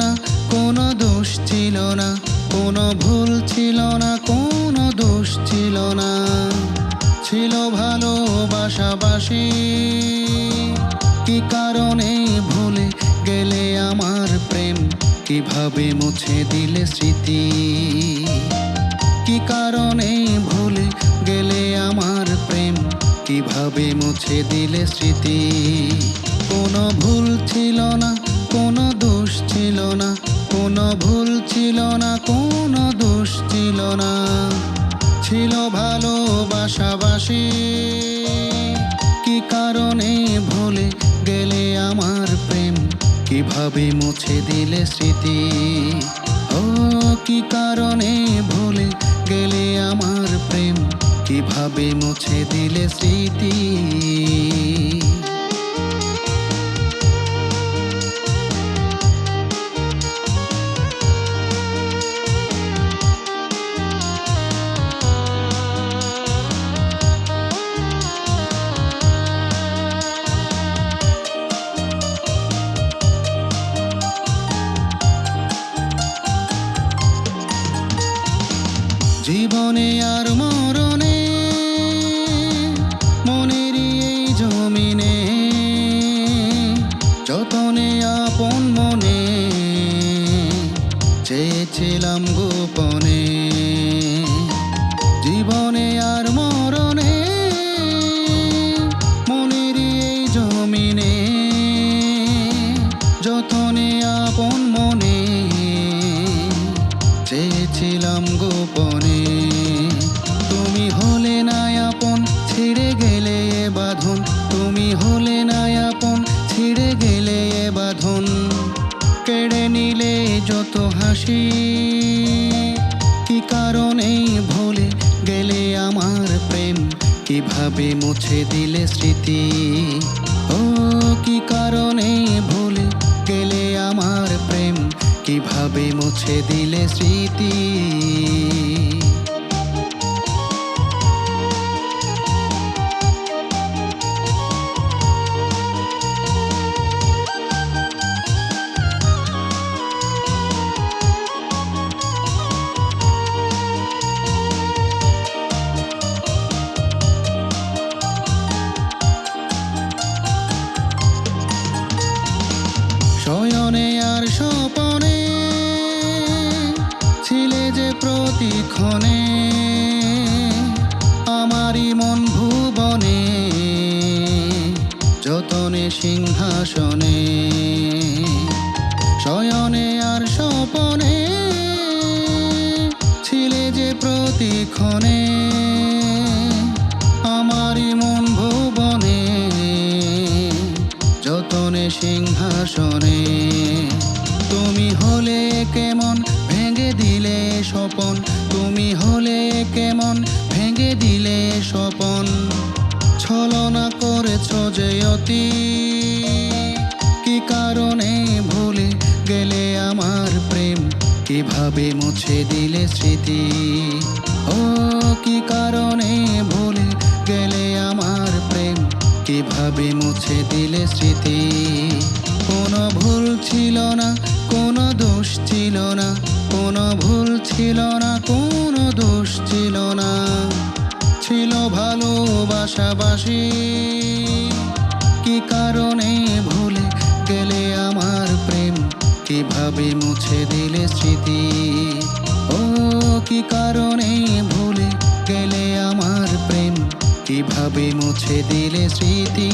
না কোনো দোষ ছিল না কোনো ভুল ছিল না কোনো দোষ ছিল না ছিল ভালোবাসাবাসি, কি কারণে ভুলে গেলে আমার প্রেম? কীভাবে মুছে দিলে স্মৃতি? কি কারণে ভুলে গেলে আমার প্রেম? কীভাবে মুছে দিলে স্মৃতি? কোনো ভুল ছিল না কোনো দোষ ছিল না, কোনো ভুল ছিল না, কোনো দোষ ছিল না। ছিল ভালোবাসাবাসি। কি কারণে ভুলে গেলে আমার প্রেম? কীভাবে মুছে দিলে স্মৃতি? ও, কি কারণে ভুলে গেলে আমার প্রেম? কীভাবে মুছে দিলে স্মৃতি? জীবনে আর মরণে, মনের এই জমিনে, যতনে আপন মনে চেয়েছিলাম গোপনে। জীবনে আর মরণে, মনের এই জমিনে যত হাসি, কি কারণে ভুলে গেলে আমার প্রেম? কীভাবে মুছে দিলে স্মৃতি? ও, কি কারণে ভুলে গেলে আমার প্রেম? কীভাবে মুছে দিলে স্মৃতি? প্রতিক্ষণে আমারই মন ভুবনে যতনে সিংহাসনে শয়নে আর স্বপনে ছিলে যে প্রতিক্ষণে স্বপন, তুমি হলে কেমন? ভেঙে দিলে স্বপন। ছলনা করেছ যে অতি। কি কারণে ভুলে গেলে আমার প্রেম? কীভাবে মুছে দিলে স্মৃতি? ও, কি কারণে ভুলে গেলে আমার প্রেম? কীভাবে মুছে দিলে স্মৃতি? কোনো ভুল ছিল না, কোনো দোষ ছিল না, কোনো ভুল ছিল না, কোনো দোষ ছিল না। ছিল ভালোবাসাবাসি। কি কারণে ভুলে গেলে আমার প্রেম? কীভাবে মুছে দিলে স্মৃতি? ও, কি কারণে ভুলে গেলে আমার প্রেম? কীভাবে মুছে দিলে স্মৃতি?